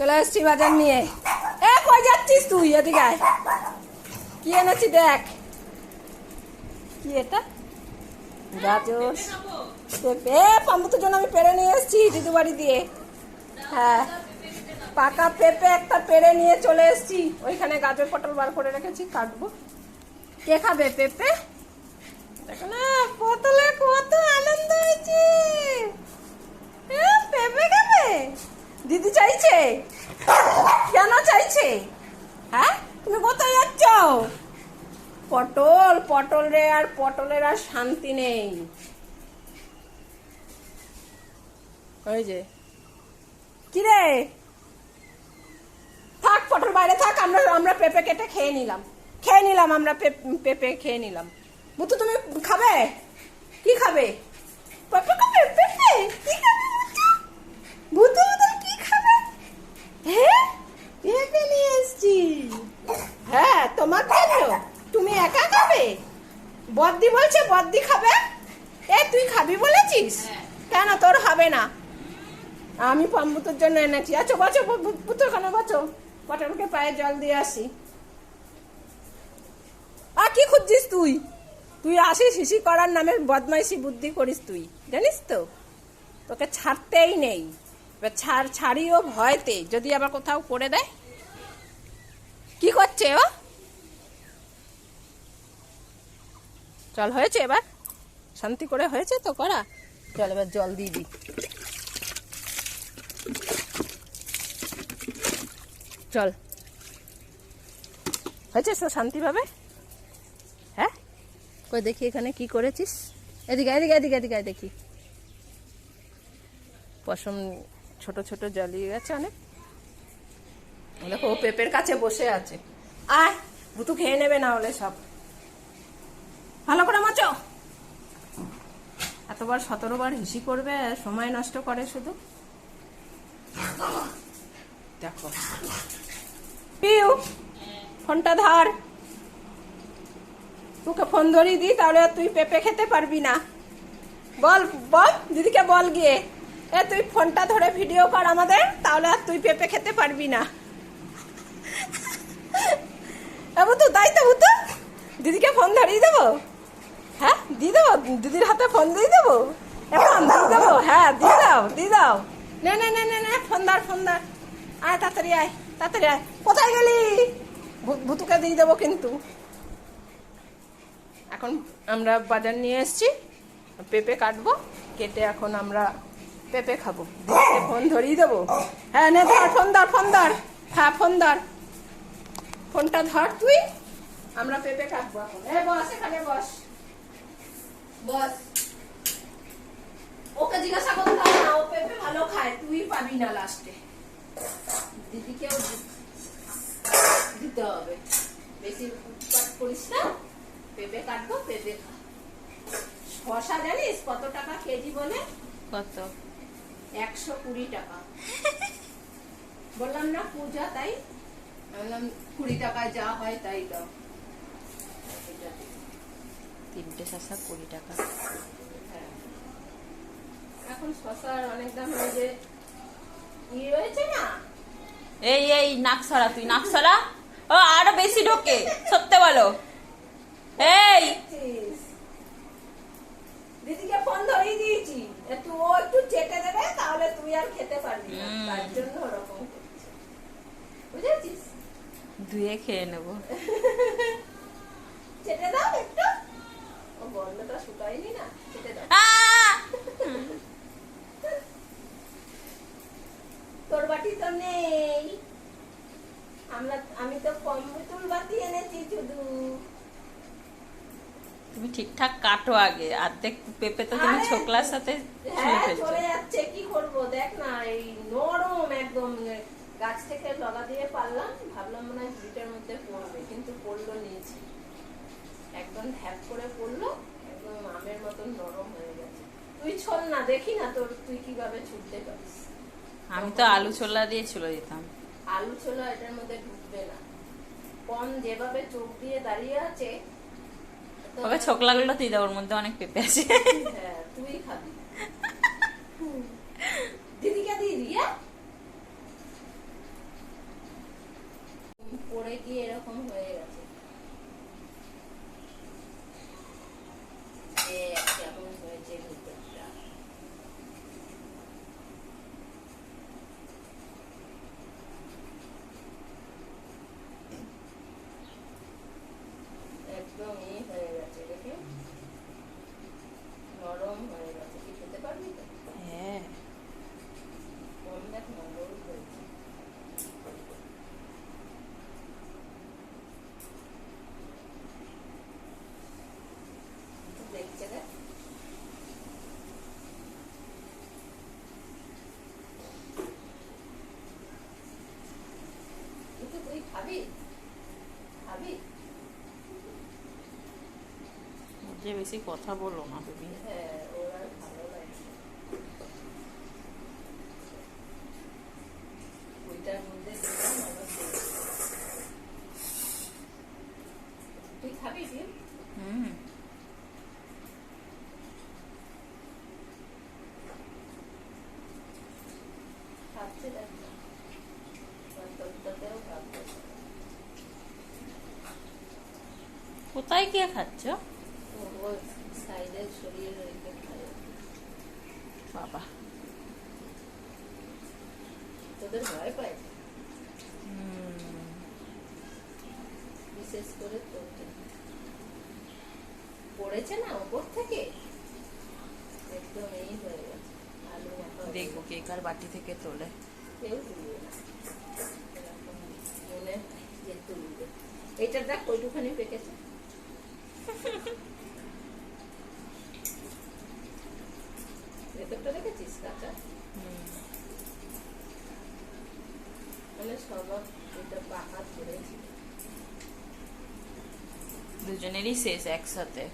চলে এসছি বাজার নিয়ে। এ, কই যাচ্ছিস তুই এদিকে। কি এনেছি দেখ। কি এটা? গাজর। পেঁপে। পাম্পুতের জন্য আমি পেরে নিয়ে এসেছি দিদু বাড়ি দিয়ে। হ্যাঁ। পাকা পেঁপে একটা পেরে নিয়ে চলে এসেছি। ওইখানে গাজর পটল বার করে রেখেছি, কাটবো। কে খাবে পেঁপে? দেখো না পটলে কত আনন্দ হয়েছে এ, পেঁপে খাবে দিদি চাইছে কেন চাইছে হ্যাঁ তুমি কোথায় যাচ্ছ পটল রে আর পটলের আর শান্তি নেই। ওই যে। কি রে থাক, পটল বাইরে থাক, আমরা আমরা পেঁপে কেটে খেয়ে নিলাম। খেয়ে নিলাম, আমরা পেঁপে খেয়ে নিলাম। বুতু তুমি খাবে? কি খাবে পেঁপে খাবে পেঁপে কি খাবে বুতু বুতু বুতু কি খাবে হ্যাঁ পেঁপে নিয়ে এসছি হ্যাঁ তোমার জন্য তুমি একা খাবে বদ্দি বলছে, বদ্দি খাবে? এ, তুই খাবি বলেছিস? কেন? তোর হবে না। আমি পাম্বুতোর জন্য এনেছি। আচ্ছা বাঁচো পুতো কেন বাঁচো। পটলকে পায়ে জল দিয়ে আসি। আর কি খুঁজছিস তুই? তুই আসিস হিসি করার নামে বদমাইশি বুদ্ধি করিস তুই। জানিস তো, তোকে ছাড়তেই নেই। এবার ছাড়, ছাড়িও ভয়তে, যদি আবার কোথাও করে দেয়? কি করছে ও? চল, হয়েছে এবার? শান্তি করে হয়েছে তো, করা? চল, এবার জল দিয়ে দিই। চল। হয়েছে তো শান্তিভাবে? হ্যাঁ? কই, দেখি এখানে কি করেছিস? এদিকে এদিকে এদিকে এদিকে, দেখি। পশম ছোট ছোট জ্বালিয়ে গেছে অনেক। দেখো পেঁপের কাছে বসে আছে। আয় ভুতু খেয়ে নেবে না হলে সব। ভালো করে মাচো এতবার সতেরো বার হিসি করবে, সময় নষ্ট করে শুধু। দেখো। পিউ, ফোনটা ধর। তোকে ফোন ধরিয়ে দিই, তাহলে তুই পেঁপে খেতে পারবি না। বল বল, দিদিকে বল গিয়ে। এ, তুই ফোনটা ধরে ভিডিও কর আমাদের, তাহলে আর তুই পেঁপে খেতে পারবি না। তাই তো দিদিকে ফোন ধরিয়ে দেবো? হ্যাঁ দিয়ে দেবো, দিদির হাতে ফোন দিয়ে দেবো? এখন দিয়ে দেবো হ্যাঁ দিয়ে দাও দিয়ে দাও। নে নে নে নে ফোন ধর ফোন ধর আয়, তাড়াতাড়ি আয় তাড়াতাড়ি আয়। কোথায় গেলি? ভুতুকে দিয়ে দেবো কিন্তু। এখন আমরা বাজার নিয়ে এসেছি, পেঁপে কাটবো, কেটে এখন আমরা পেঁপে খাব। ফোন ধরিয়ে দেবো। হ্যাঁ নে, ধর ফোন ধর ফোন ধর। হ্যাঁ ফোন ধর। ফোনটা ধর তুই, আমরা পেঁপে কাটবো এখন। এ, বস, এখানে বস। বস। ওকে জিজ্ঞাসা করতে হবে না ও পেঁপে ভালো খায় তুই পাবি না লাস্টে দিদিকেও দিতে হবে। বেশি উৎপাত করিস না পেঁপে কাটবো পেঁপে খা। শশা জানিস কত টাকা কেজি বলে? কত? একশো কুড়ি টাকা। বললাম না পূজা তাই? বললাম কুড়ি টাকায় যা হয় তাই দাও। তিনটে শসা কুড়ি টাকা। এখন শশার অনেক দাম রয়েছে না? এই এই তুই ও আরও বেশি ঢোকে সত্যি বলো। এই। দিদিকে ফোন ধরিয়ে দিয়েছি একটু ও একটু চেটে দেবে তাহলে তুই আর খেতে পারবি না। তার জন্য ওরকম বুঝেছিস? ধুয়ে খেয়ে নেব। চেটে দাও একটু। গন্ধটা শুকায়নি না দাও তোর বাটি তো নেই আমরা আমি তো কম বোতল বাতি এনেছি শুধু তুমি ঠিকঠাক কাটো আগে অর্ধেক পেঁপে তো তুমি ছোকলার সাথে হ্যাঁ চলে যাচ্ছে কি করব? দেখ না এই নরম একদম গাছ থেকে লগা দিয়ে পারলাম ভাবলাম মনে হয় ভিটের মধ্যে পড়বে কিন্তু পড়ল নিয়েছি একদম ঢ্যাপ করে পড়ল একদম আমের মতন নরম হয়ে গেছে। তুই ছোল না দেখি না তোর তুই কীভাবে ছুটতে পারিস। আমি তো আলু ছোলা দিয়ে ছুলে যেতাম আলু ছোলা এটার মধ্যে ঢুকবে না। কম যেভাবে চোখ দিয়ে দাঁড়িয়ে আছে তবে ছোকলাগুলো দিয়ে দাও ওর মধ্যে অনেক পেঁপে আছে। হ্যাঁ তুই খাবি দিদিকে দিয়ে দি হ্যাঁ খাবি খাবি যে বেশি কথা বলো না তুমি হ্যাঁ হুম। কোথায় গিয়ে খাচ্ছ? বাবা। তোদের ভয় বিশেষ করে তোকে পড়েছে না ওপর থেকে? একদম এই হয়ে গেছে। আলু দেখব কে কার বাটি থেকে তোলে। কেউ তুলবে না। এরকম মনে যে তুলবে। এইটা দেখ ওইটুখানি পেকেছে। মানে এটা ধরেছি দুজনেরই শেষ একসাথে।